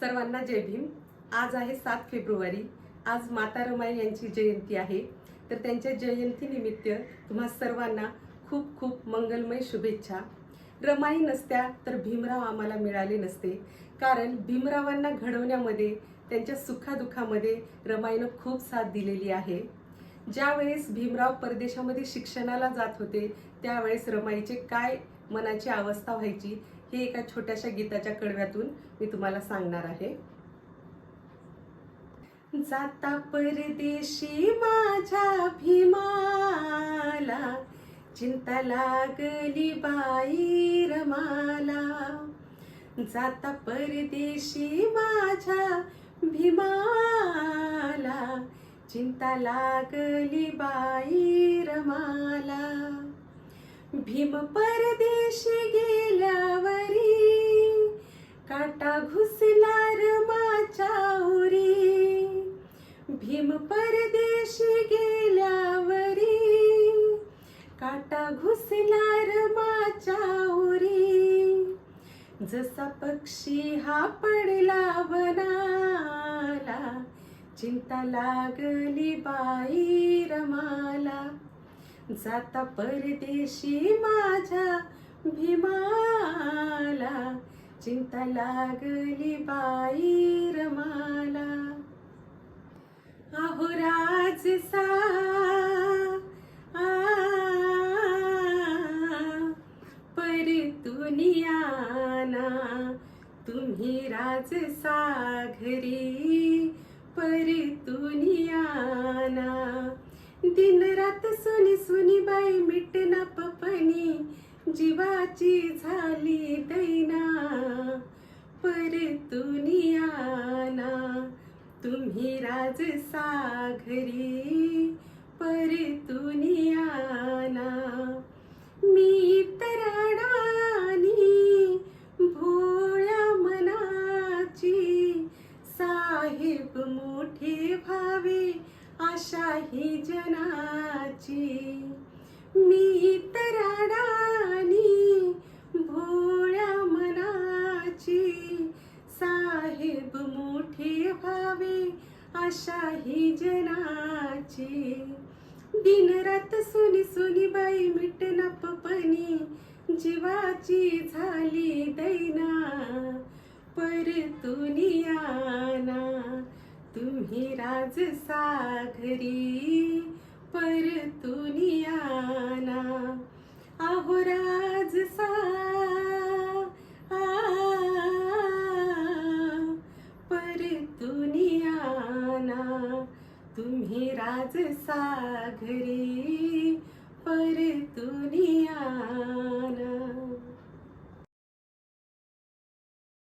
सर्वांना जय भीम. आज आहे सात फेब्रुवारी. आज माता रमाई यांची जयंती आहे. तर त्यांच्या जयंतीनिमित्त तुम्हा सर्वांना खूप खूप मंगलमय शुभेच्छा. रमाई नसत्या तर भीमराव आम्हाला मिळाले नसते. कारण भीमरावांना घडवण्यामध्ये त्यांच्या सुखादुखामध्ये रमाईनं खूप साथ दिलेली आहे. ज्यावेळेस भीमराव परदेशामध्ये शिक्षणाला जात होते त्यावेळेस रमाईचे काय मनाची अवस्था व्हायची हे एका छोट्याशा गीताच्या कडव्यातून मी तुम्हाला सांगणार आहे. जाता परदेशी माझ्या भीमाला चिंता लागली बाई रमाला. जाता परदेशी माझ्या भीमाला चिंता लागली बाई रमाला. भीम परदेशी गेल्यावरी काटा घुसला रमाच्या उरी. भीम परदेशी गेल्यावरी काटा घुसला रमाच्या उरी. जसा पक्षी हा पडला वनाला चिंता लागली बाई रमाला. जाता परदेशी माझ्या भीमाला. चिंता लागली बाई रमाला. अहो राजसा. परतुनियाना तुम्ही राज राजसा घरी दुनिया दिन रात सुनी सुनी बाई मिटना पपनी जीवाची झाली दैना परतुनियाना तुम्ही राज सागरी परतुनियाना आशा जनाची. मी तराडानी भोळ्या मनाची. साहेब मोठे व्हावे आशा ही जनाची. दिन रात सुनी सुनी बाई मिट पपनी जीवाची झाली दैना. परतुनिया तुम्ही राज सागरी परतुनियाना आहो राज सा परतुनियाना तुम्ही राज साघरी पर तुनियाना